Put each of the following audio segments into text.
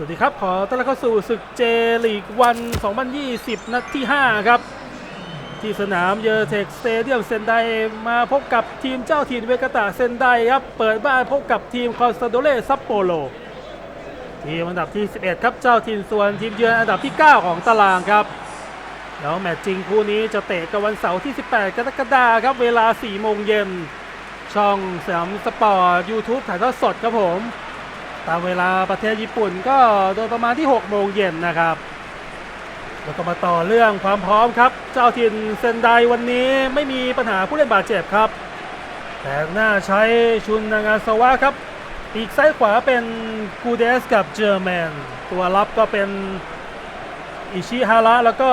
สวัสดีครับ ขอต้อนรับเข้าสู่ศึกเจลีกวัน 2020 นัดที่ 5 ครับ ที่สนามเยอเทคสเตเดียมเซนไดมาพบกับทีมเจ้าถิ่นเวกาตาเซนไดครับ เปิดบ้านพบกับทีมคอนสตาโดเลซัปโปโลทีมอันดับที่ 11 ครับ เจ้าถิ่นส่วนทีมเยือนอันดับที่ 9 ของตารางครับแล้วแมตช์จริงคู่นี้จะเตะกันวันเสาร์ที่ 18 กรกฎาคมครับ เวลา 4 โมงเย็น ช่องสยามสปอร์ต YouTube ถ่ายทอดสดครับผม ตามเวลาประเทศญี่ปุ่นก็โดยประมาณที่6โมงเย็นนะครับแล้วก็มาต่อเรื่องความพร้อมครับ เจ้าถิ่นเซนไดวันนี้ไม่มีปัญหาผู้เล่นบาดเจ็บครับ แต่หน้าใช้ชุนนางาสวะครับปีกซ้ายขวาเป็นกูเดสกับเจอร์แมน ตัวรับก็เป็นอิชิฮาระแล้วก็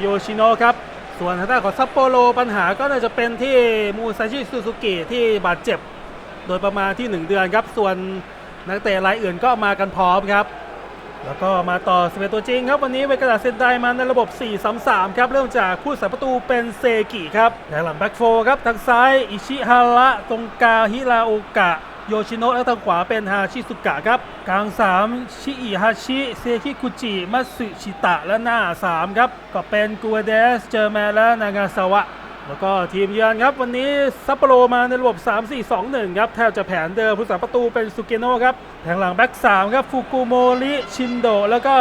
โยชิโนะครับ ส่วนทางด้านของซัปโปโรปัญหาก็น่าจะเป็นที่มูซาชิซูซูกิที่บาดเจ็บ โดยประมาณที่ 1 เดือนครับ ส่วน นักเตะรายอื่นก็มากันพร้อมครับ แล้วก็มาต่อสเปตัวจริงครับวันนี้เวกาดาเซนไดมาในระบบ 4-3-3 ครับ เริ่มจากผู้สาประตูเป็นเซกิครับแทงหลังแบ็กโฟครับทางซ้ายอิชิฮาระตรงกลางฮิราโอกะโยชิโนะและทางขวาเป็นฮาชิสุกะครับ กลาง 3 ชิอิฮาชิ เซคิกุจิมัตสึชิตะและหน้า 3 ครับ ก็เป็นกูเดส เจอร์แมนและนางาซาวะ แล้วก็ทีมเยือนครับวันนี้ซัปโปโรมาในระบบ 3-4-2-1 ครับแทบจะแผนเดิมผู้สาประตูเป็นสุเกโนะครับแทงหลังแบ็ก3ครับฟูกุโมริชินโด แล้วก็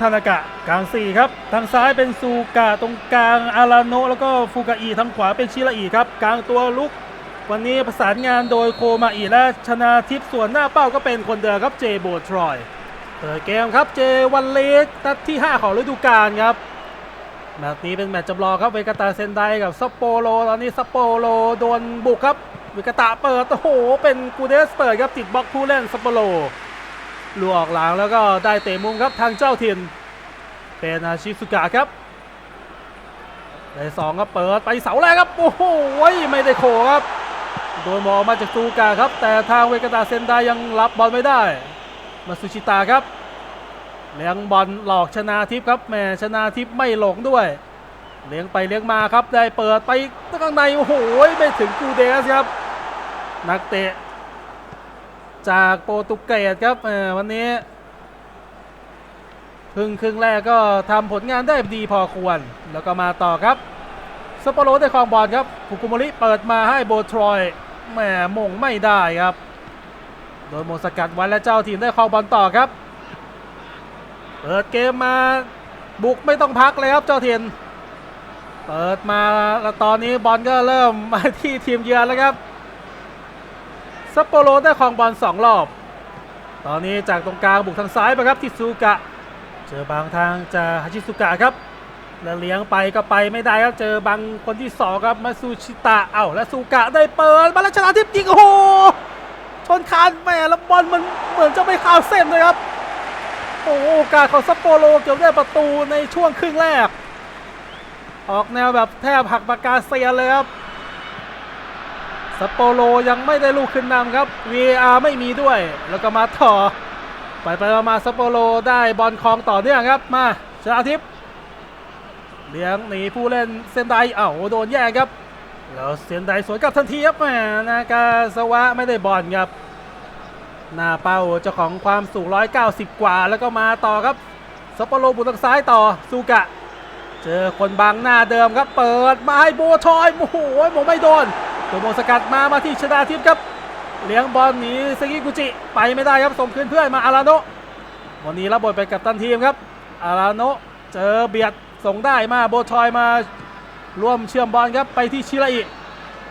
ทานากะกลาง 4 ครับ ทางซ้ายเป็นซูกะตรงกลางอาราโนแล้วก็ฟูกาอิทางขวาเป็นชิราอิครับ กลางตัวลุก วันนี้ประสานงานโดยโคมาอิและชนาทิพย์ส่วนหน้าเป้าก็เป็นคนเดิมครับเจโบทรอยเปิดเกมครับเจวันเล็กนัดที่ 5 ของฤดูกาลครับ แมตช์นี้เป็นแมตช์จำลองครับเวกาตาเซนไดกับซัปโปโรตอนนี้ซัปโปโรโดนบุกครับเวกาตาเปิดโอ้โห เป็นกูเดสเปิดครับติดบล็อกผู้เล่นซัปโปโรลูออกหลังแล้วก็ได้เตะมุมครับทางเจ้าถิ่นเป็นอาชิสุกะครับได้สองครับเปิดไปเสาแรกครับโอ้โหไม่ได้โขครับโดนมองมาจากซูกะครับ แต่ทางเวกาตาเซนไดยังรับบอลไม่ได้ มาซูชิตาครับ เลี้ยงบอลหลอกชนาทิพย์ครับแม่ชนาทิพย์ไม่หลงด้วย เลี้ยงไปเลี้ยงมาครับได้เปิดไปข้างในโอ้โหไม่ถึงกูเดสครับ นักเตะ จากโปรตุเกสครับวันนี้ครึ่งครึ่งแรกก็ทำผลงานได้ดีพอควร แล้วก็มาต่อครับสปอโรได้ครองบอลครับฟุกุโมริเปิดมาให้โบทรอยแหมมงไม่ได้ครับ โดยโมสกัดไว้และเจ้าทีมได้ครองบอลต่อครับ เปิดเกมมาบุกไม่ต้องพักเลยครับเจ้าถิ่นเปิดมาแล้วตอนนี้บอลก็เริ่มมาที่ทีมเยือนแล้วครับซัปโปโรได้ครองบอลสองรอบ ตอนนี้จากตรงกลางบุกทางซ้ายไปครับที่ซูกะ เจอบางทางจะฮาชิสุกะครับ แล้วเลี้ยงไปก็ไปไม่ได้ครับ เจอบางคนที่สองครับมาซูชิตะ เอ้าแล้วซูกะได้เปิดมาแล้วชนะทิพย์ยิงโอ้โหชนคานแหม่แล้วบอลมันเหมือนจะไม่ข้าวเส้นเลยครับ โอ้โอกาสของซัปโปโรเกือบได้ประตูในช่วงครึ่งแรก ออกแนวแบบแทบหักปากกาเซียนเลยครับซัปโปโรยังไม่ได้ลูกขึ้นนำครับ VAR ไม่มีด้วย แล้วก็มาต่อ ไปไปมามาซัปโปโรได้บอลคลองต่อเนื่องครับมาชนาทิพย์เลี้ยงหนีผู้เล่นเซนไดเอ้าโดนแย่งครับแล้วเซนไดสวนกลับทันทีครับแหมนากาสวะไม่ได้บอลครับ หน้าเป้าเจ้าของความสูง 190 กว่า แล้วก็มาต่อครับซัปโปโรบุกทางซ้ายต่อซูกะ เจอคนบังหน้าเดิมครับ เปิดมาให้โบชอยโอ้โหมไม่โดนตัวโมสกัดมามาที่ชนาทิพย์ครับ เลี้ยงบอลหนีซากิกุจิไปไม่ได้ครับส่งคืนเพื่อนมาอาราโนวันนี้รับบทเป็นกัปตันทีมครับอาราโนเจอเบียดส่งได้มาโบชอยมาร่วมเชื่อมบอลครับไปที่ชิระอิ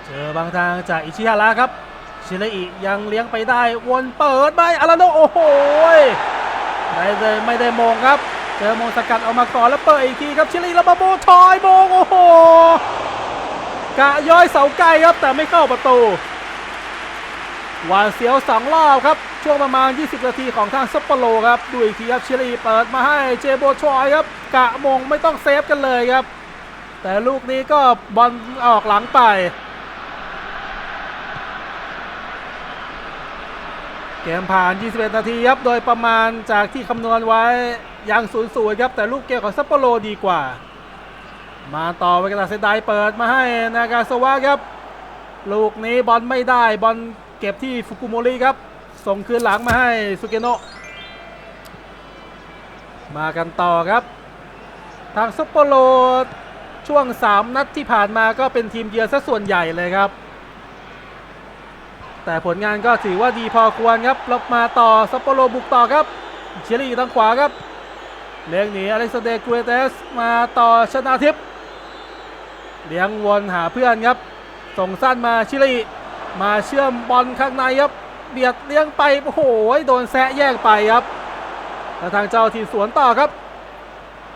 เจอบางทางจากอิชิฮาระครับ ชิลอิยังเลี้ยงไปได้วนเปิดไปอาราโนโอ้โหไม่ได้ไม่ได้มงครับ เจอมงสกัดออกมาก่อนแล้วเปิดอีกทีครับชิลอิแล้วมาโบชอยมงโอ้โหกะย้อยเสาไกลครับแต่ไม่เข้าประตูหวานเสียวสองรอบครับ ช่วงประมาณ 20 นาทีของทางซัปโปโรครับดูอีกทีครับชิลอิเปิดมาให้เจโบชอยครับ กะมงไม่ต้องเซฟกันเลยครับ แต่ลูกนี้ก็บอลออกหลังไป เกมผ่าน 21 นาทีครับ โดยประมาณจากที่คำนวณไว้ยังศูนย์ศูนย์ครับ แต่ลูกเกมของซัปโปโรดีกว่า มาต่อไปกันเซไดเปิดมาให้นากาสวะครับ ลูกนี้บอลไม่ได้บอลเก็บที่ฟุกุโมริครับ ส่งคืนหลังมาให้สุเกโนะมากันต่อครับ ทางซุปเปอร์โลช่วง 3 นัดที่ผ่านมาก็เป็นทีมเยือนซะส่วนใหญ่เลยครับ แต่ผลงานก็ถือว่าดีพอควรครับล้วมาต่อซัปโปโรบุกต่อครับเชยรี่ทางขวาครับเลี้ยงหนีอเล็กซานเดร์กรูเตสมาต่อชนาทิพย์เลี้ยงวนหาเพื่อนครับ ส่งสั้นมาชิลีมาเชื่อมบอลข้างในครับเบียดเลี้ยงไปโอ้โหโดนแซะแย่งไปครับแล้วทางเจ้าทีมสวนต่อครับ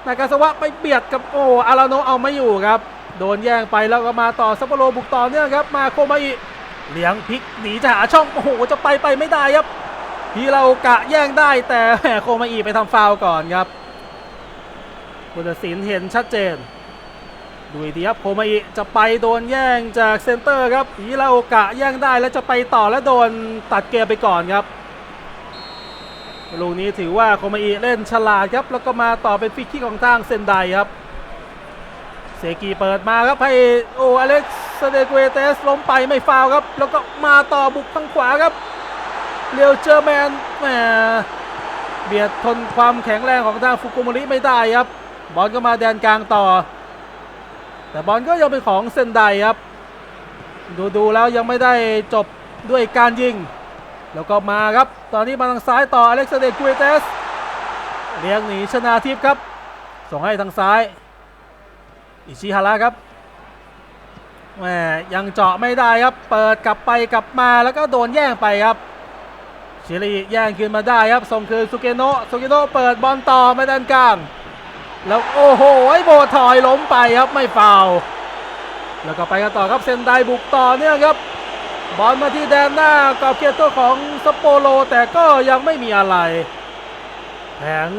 นากาสวะไปเบียดกับโอ้อาราโนเอาไม่อยู่ครับ โดนแย่งไปแล้วก็มาต่อซัปโปโรบุกต่อเนื่องครับมาโคมาอิ เลี้ยงพลิกหนีจะหาช่องโอ้โหจะไปไปไม่ได้ครับทีเรากะแย่งได้แต่แหมโคมาอิไปทำฟาวก่อนครับผู้ตัดสินเห็นชัดเจนดูอีครับโคมาอิจะไปโดนแย่งจากเซนเตอร์ครับทีเรากะแย่งได้แล้วจะไปต่อแล้วโดนตัดเกมไปก่อนครับลูกนี้ถือว่าโคมาอิเล่นฉลาดครับ แล้วก็มาต่อเป็นฟรีคิกของทางเซนไดครับเซกีเปิดมาครับให้โออเล็กซ เดเกเตสล้มไปไม่ฟาวครับ แล้วก็มาต่อบุกทางขวาครับเรียวเจอร์แมนแหมเบียดทนความแข็งแรงของทางฟุกุโมริไม่ได้ครับ บอลก็มาแดนกลางต่อ แต่บอลก็ยังเป็นของเซนไดครับ ดูดูแล้วยังไม่ได้จบด้วยการยิง แล้วก็มาครับ ตอนนี้มาทางซ้ายต่ออเล็กซานเดร์กุยเตสเลี้ยงหนีชนาทิพย์ครับ ส่งให้ทางซ้าย อิชิฮาระครับ แหมยังเจาะไม่ได้ครับเปิดกลับไปกลับมาแล้วก็โดนแย่งไปครับชิริแย่งคืนมาได้ครับส่งคืนสุเกโนะสุเกโนะเปิดบอลต่อมาด้านกลางแล้วโอ้โหโบถอยล้มไปครับไม่ฟาวแล้วก็ไปกันต่อครับเซนไดบุกต่อเนี่ยครับบอลมาที่แดนหน้ากอบเขตตัวของสปโปโลแต่ก็ยังไม่มีอะไรแผง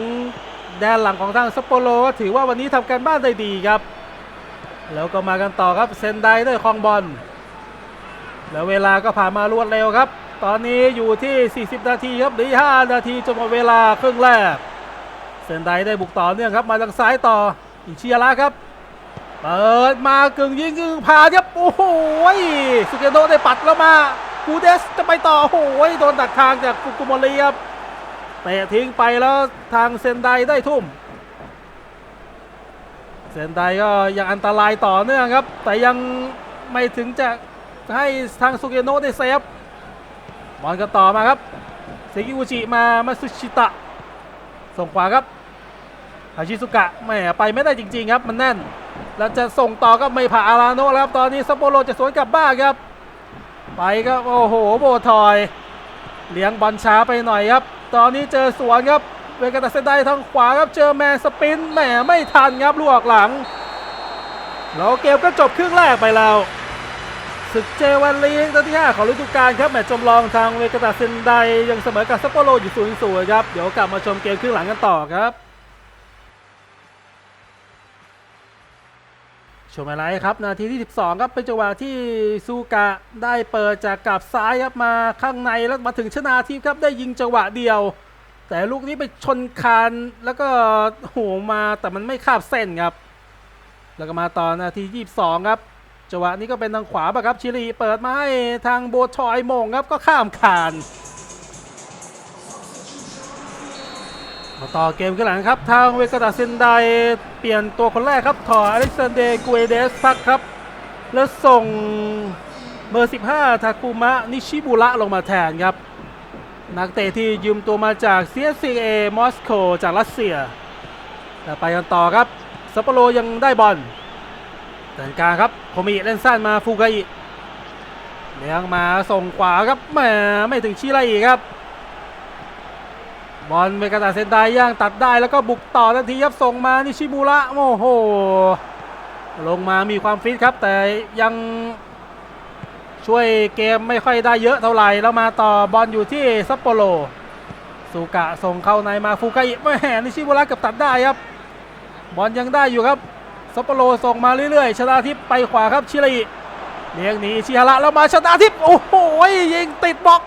แดนหลังของทางสปโปโลถือว่าวันนี้ทำการบ้านได้ดีครับ แล้วก็มากันต่อครับเซนไดได้คองบอล แล้วเวลาก็ผ่านมารวดเร็วครับ ตอนนี้อยู่ที่ 40 นาทีครับหรือ 5 นาทีจะหมดเวลาครึ่งแรก เซนไดได้บุกต่อเนื่องครับมาทางซ้ายต่ออิชิยาระครับ เปิดมากึ่งยิงกึ่งพาครับโอ้โหสุเกโนได้ปัดแล้วมากูเดสจะไปต่อโอ้โหโดนดักทางจากฟุกุโมริครับเตะทิ้งไปแล้วทางเซนไดได้ทุ่ม เซนไดก็ยังอันตรายต่อเนื่องครับ แต่ยังไม่ถึงจะให้ทางสุเกโนะได้เซฟบอลก็ต่อมาครับเซกิอุจิมามาซุชิตะ ส่งขวาครับฮาชิสุกะแหมไปไม่ได้จริง ๆ ครับ มันแน่น แล้วจะส่งต่อก็ไม่ผ่าอาราโนะแล้วครับ ตอนนี้ซัปโปโรจะสวนกลับบ้านครับ ไปครับโอ้โหโบทอย เลี้ยงบอลช้าไปหน่อยครับ ตอนนี้เจอสวนครับ เวกาตาเซนไดทางขวาครับเจอแมนสปินแหมไม่ทันครับลูกออกหลัง แล้วเกมก็จบครึ่งแรกไปแล้วศึกเจวันลีกนัดที่ 5 ของฤดูกาลครับแมตช์จำลองทางเวกาตาเซนไดยังเสมอกับซัปโปโรอยู่0ูนย์ครับ เดี๋ยวกลับมาชมเกมครึ่งหลังกันต่อครับชมอะไรครับนาทีที่ 12 ครับเป็นจังหวะที่ซูกะได้เปิดจากกับซ้ายครับมาข้างในแล้วมาถึงชนาทิพย์ครับได้ยิงจังหวะเดียว แต่ลูกนี้ไปชนคานแล้วก็โหมาแต่มันไม่คาบเส้นครับ แล้วก็มาตอนนาที 22 ครับจังหวะนี้ก็เป็นทางขวาปะครับชิลีเปิดมาให้ทางโบทอยมงครับก็ข้ามคานมาต่อเกมกันหลังครับ ทางเวกาตาเซนไดเปลี่ยนตัวคนแรกครับ ถอดอเล็กซานเดร์กูเอเดสพักครับ แล้วส่งเบอร์ 15 ทาคุมะนิชิบุระลงมาแทนครับ นักเตะที่ยืมตัวมาจาก CSCA มอสโกจากรัสเซียแล้วไปกันต่อครับซัปโปโรยังได้บอลแต่กลางครับโคมิเล่นสั้นมาฟูกาอิเลี้ยงมาส่งขวาครับแหมไม่ถึงชิไรอีกครับ บอลเมกาตาเซนไดย่างตัดได้แล้วก็บุกต่อทันทีครับส่งมานิชิมูระโอ้โห ลงมามีความฟิตครับแต่ยัง ช่วยเกมไม่ค่อยได้เยอะเท่าไหร่แล้วมาต่อบอลอยู่ที่ซัปโปโรสุกะส่งเข้าในมาฟูกาอิไม่แหนิชิมูระกับตัดได้ครับ บอลยังได้อยู่ครับซัปโปโรส่งมาเรื่อยๆชนาทิพย์ไปขวาครับชิริเลี้ยงหนีชิฮาระแล้วมาชนาทิพย์โอ้โหยิงติดบล็อก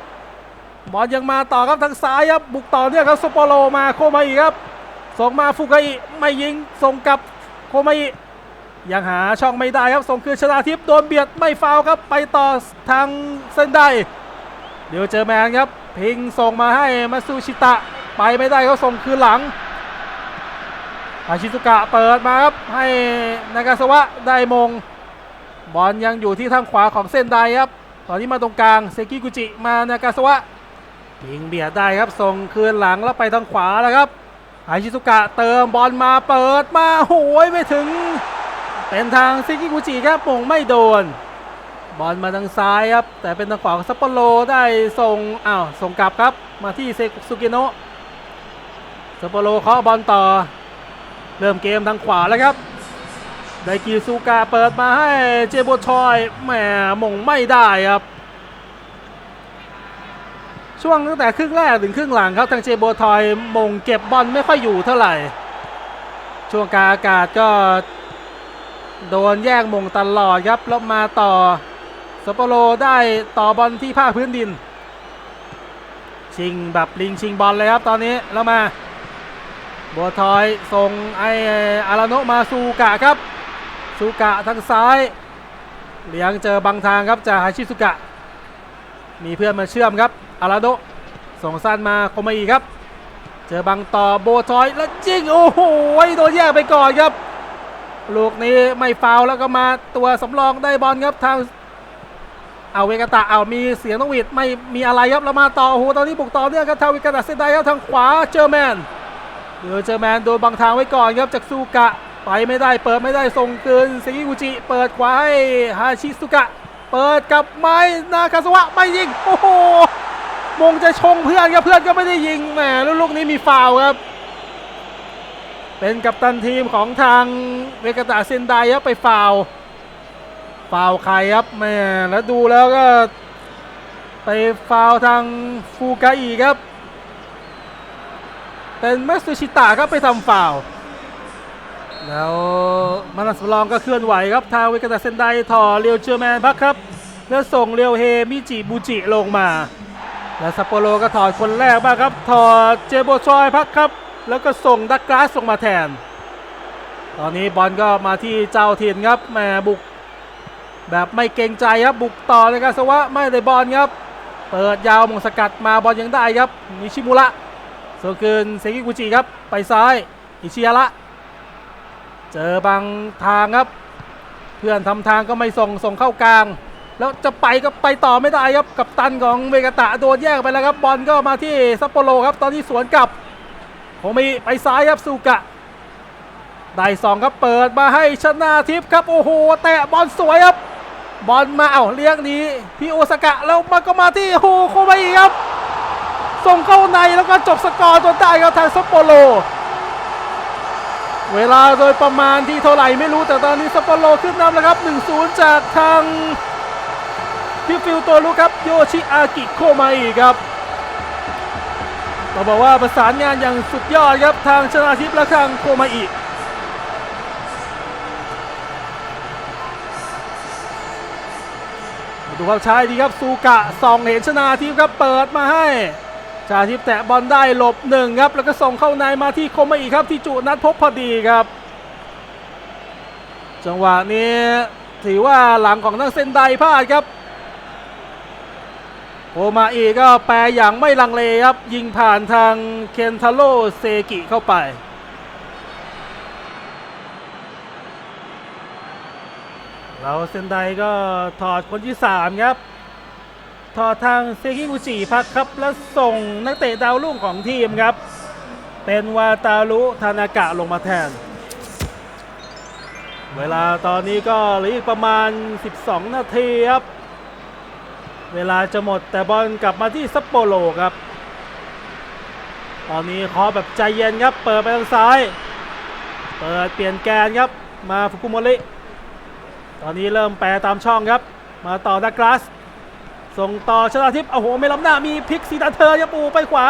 บอลยังมาต่อครับทางซ้ายครับบุกต่อเนี่ยครับสปอโลมาโคมาอีครับส่งมาฟุกาอิไม่ยิงส่งกลับโคมาอิ ยังหาช่องไม่ได้ครับส่งคืนชนาทิพย์โดนเบียดไม่ฟาวครับไปต่อทางเซนได้เดี๋ยวเจอแมนครับ พิงส่งมาให้มาซูชิตะไปไม่ได้เขาส่งคืนหลังอาชิซุกะเปิดมาครับให้นากาสวะได้มง บอลยังอยู่ที่ทางขวาของเส้นไดครับ ตอนนี้มาตรงกลางเซกิกุจิมานากาสวะยิงเบียดได้ครับส่งคืนหลังแล้วไปทางขวาแล้วครับอาชิซุกะเติมบอลมาเปิดมาโหยไม่ถึง เป็นทางเซกิกุจิครับมงไม่โดน บอลมาทางซ้ายครับ แต่เป็นทางขวาของซัปโปโรได้ส่งอ้าวส่งกลับครับ มาที่เซซุกิโนะซัปโปโรเคาะบอลต่อ เริ่มเกมทางขวาแล้วครับ ไดกิซูกาเปิดมาให้เจโบชอยแหมมงไม่ได้ครับ ช่วงตั้งแต่ครึ่งแรกถึงครึ่งหลังครับทางเจโบทอยมงเก็บบอลไม่ค่อยอยู่เท่าไหร่ ช่วงกาอากาศก็ โดนแย่งมงตลอดครับแล้วมาต่อสปโปโรได้ต่อบอลที่ภาคพื้นดิน ชิงแบบลิงชิงบอลเลยครับตอนนี้แล้วมาบัวทอยส่งไออาราโนมาซูกะครับซูกะทางซ้ายเลี้ยงเจอบังทางครับจากฮาชิสุกะ มีเพื่อนมาเชื่อมครับอาราโนส่งสั้นมาโคมาอีครับ เจอบังต่อโบทอยแล้วจิ้งโอ้โหโดนแยกไปก่อนครับ ลูกนี้ไม่ฟาวแล้วก็มาตัวสำรองได้บอลครับทางเอาเวกาตะเอามีเสียงนกหวีดไม่มีอะไรครับแล้วมาต่อโอ้โหตอนนี้บุกต่อเนื่องครับทางเวกาตะเซนไดครับทางขวาเจอแมนเดือเจอแมนโดนบังทางไว้ก่อนครับจากซูกะไปไม่ได้เปิดไม่ได้ส่งเกินเซกิกุจิเปิดขวาให้ฮาชิสุกะ เปิดกับไม้นาคาสวะไม่ยิงโอ้โหมงจะชงเพื่อนครับเพื่อนก็ไม่ได้ยิงแหมแล้วลูกนี้มีฟาวครับ เป็นกัปตันทีมของทางเวกตาเซนไดครับไปฟาวฟาวใครครับแหมแล้วดูแล้วก็ไปฟาวทางฟูกาอิครับ เป็นแมสซูชิตะครับไปทำฟาวแล้วมานัสลองก็เคลื่อนไหวครับทางเวกตาเซนไดถอเรียวเจอร์แมนพักครับ แล้วส่งเรียวเฮมิจิบูจิลงมา แล้วซัปโปโรก็ถอดคนแรกบ้างครับ ถอดเจโบชอยพักครับ แล้วก็ส่งดักกราสลงมาแทน ตอนนี้บอลก็มาที่เจ้าถิ่นครับแหมบุก แบบไม่เกรงใจครับบุกต่อเลยครับสวะไม่ได้บอลครับ เปิดยาวมงสกัดมาบอลยังได้ครับนิชิมุระโซคืนเซกิกุจิครับไปซ้ายอิชิยาระเจอบางทางครับ เพื่อนทำทางก็ไม่ส่งส่งเข้ากลาง แล้วจะไปก็ไปต่อไม่ได้ครับกับตันของเวกาตะโดนแยกไปแล้วครับบอลก็มาที่ซัปโปโรครับตอนนี้สวนกลับ โคมิไปซ้ายครับซูกะได้สองครับเปิดมาให้ชนาทิพย์ครับโอ้โหแตะบอลสวยครับ บอลมาเอ้าเลี้ยงนี้พี่โอสกะแล้วมันก็มาที่โฮโคมาอีครับ ส่งเข้าในแล้วก็จบสกอร์จนได้ครับทางซัปโปโรเวลาโดยประมาณที่เท่าไหร่ไม่รู้แต่ตอนนี้ซัปโปโรขึ้นนำแล้วครับ 1-0 จากทางพี่ฟิลตัวลูกครับโยชิอากิโคมาอีครับ ต้องบอกว่าประสานงานอย่างสุดยอดครับทางชนาทิพย์และทางโคมาอิมาดูความช้าดีครับซูกะส่องเห็นชนาทิพย์ครับเปิดมาให้ ชาทิพย์แตะบอลได้หลบหนึ่งครับ แล้วก็ส่งเข้าในมาที่โคมาอีครับที่จุนัดพบพอดีครับ จังหวะนี้ถือว่าหลังของนักเซนไดพลาดครับ โคมาอีก็แปรอย่างไม่ลังเลครับ ยิงผ่านทางเคนทาโรเซกิเข้าไปเราเซนไดก็ถอดคนที่ 3 ครับ ถอดทางเซกิกุจิพักครับแล้วส่งนักเตะดาวรุ่งของทีมครับ เป็นวาตารุทานากะลงมาแทน เวลาตอนนี้ก็เหลืออีกประมาณ 12 นาทีครับ เวลาจะหมดแต่บอลกลับมาที่ซัปโปโรครับ ตอนนี้เคอแบบใจเย็นครับ เปิดไปทางซ้าย เปิดเปลี่ยนแกนครับ มาฟุกุโมริ ตอนนี้เริ่มแปรตามช่องครับ มาต่อดักลาส ส่งต่อชนาทิพย์โอ้โห ไม่ล้ำหน้า มีพลิกซีดันเธอครับปูไปขวา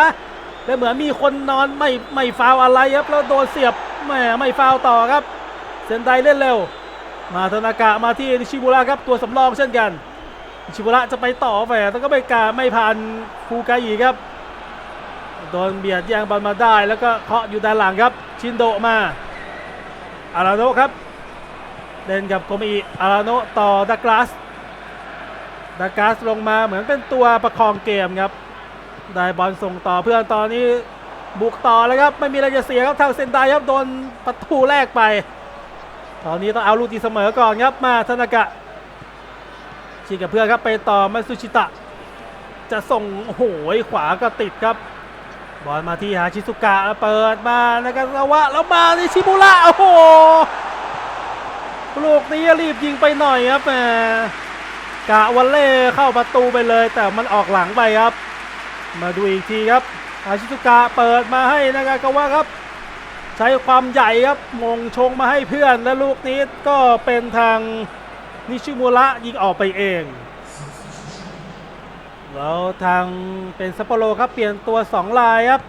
แล้วเหมือนมีคนนอนไม่ไม่ฟาวอะไรครับ แล้วโดนเสียบแหมไม่ฟาวต่อครับ เซนไดเล่นเร็ว มาธนากะมาที่นิชิบุระครับ ตัวสำรองเช่นกัน ชิบุระจะไปต่อแฝดแต่ก็ไม่กาไม่ผ่านฟูกาอีครับ โดนเบียดแย่งบอลมาได้ แล้วก็เคาะอยู่ด้านหลังครับ ชินโดมา อาราโนครับ เล่นกับโคมิอิอาราโนต่อดักลาสดักกาสลงมาเหมือนเป็นตัวประคองเกมครับ ได้บอลส่งต่อเพื่อนตอนนี้บุกต่อแล้วครับ ไม่มีอะไรจะเสียครับทางเซนไดครับโดนประตูแรกไป ตอนนี้ต้องเอาลูกตีเสมอก่อนครับมาธนากะ ชิงกับเพื่อนครับไปต่อมาซุชิตะ จะส่งโอ้โหขวาก็ติดครับ บอลมาที่ฮาชิสุกะเปิดมานะครับวะแล้วมาในชิบุระโอ้โหลูกนี้รีบยิงไปหน่อยครับแหมกะวันเล่เข้าประตูไปเลย แต่มันออกหลังไปครับ มาดูอีกทีครับอาชิตุกะเปิดมาให้นากากาวะครับ ใช้ความใหญ่ครับมงชงมาให้เพื่อนและลูกนี้ก็เป็นทาง นิชิมุระยิงออกไปเอง แล้วทางเป็นซัปโปโรครับเปลี่ยนตัว 2 ลายครับ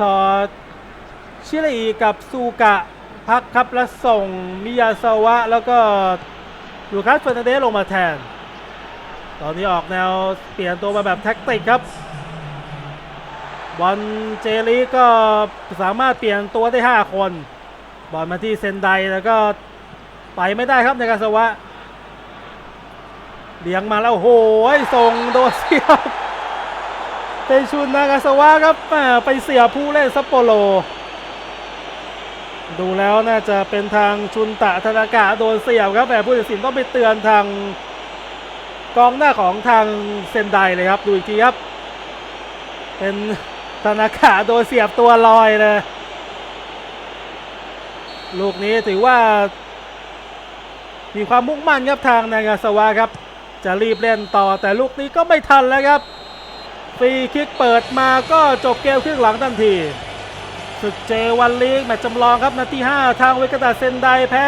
ถอดชิริกับซูกะพักครับและส่งมิยาซาวะ แล้วก็ลูคัสเฟอร์นันเดสลงมาแทน ตอนนี้ออกแนวเปลี่ยนตัวมาแบบแท็กติกครับบอลเจลีก็สามารถเปลี่ยนตัวได้ 5 คน บอลมาที่เซนไดแล้วก็ไปไม่ได้ครับในการสวะ เลี้ยงมาแล้วโอ้โหส่งโดนเสียบเป็นชุนนากาสวะครับไปเสียผู้เล่นซัปโปโรดูแล้วน่าจะเป็นทางชุนตะธนากะโดนเสียบครับแต่ผู้ตัดสินต้องไปเตือนทางกองหน้าของทางเซนไดเลยครับ ดูอีกทีครับ เป็นธนากะโดนเสียบตัวลอยเลยลูกนี้ถือว่า มีความมุ่งมั่นครับทางนางาสวะครับ จะรีบเล่นต่อแต่ลูกนี้ก็ไม่ทันแล้วครับฟรีคิกเปิดมาก็จบเกมครึ่งหลังทันทีศึกเจวันลีกแมตช์จำลองครับนาที5 ทางเวกตาเซนไดแพ้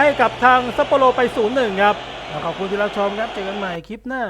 ให้กับทางซัปโปโรไป 0-1 ครับขอบคุณที่รับชมครับเจอกันใหม่คลิปหน้า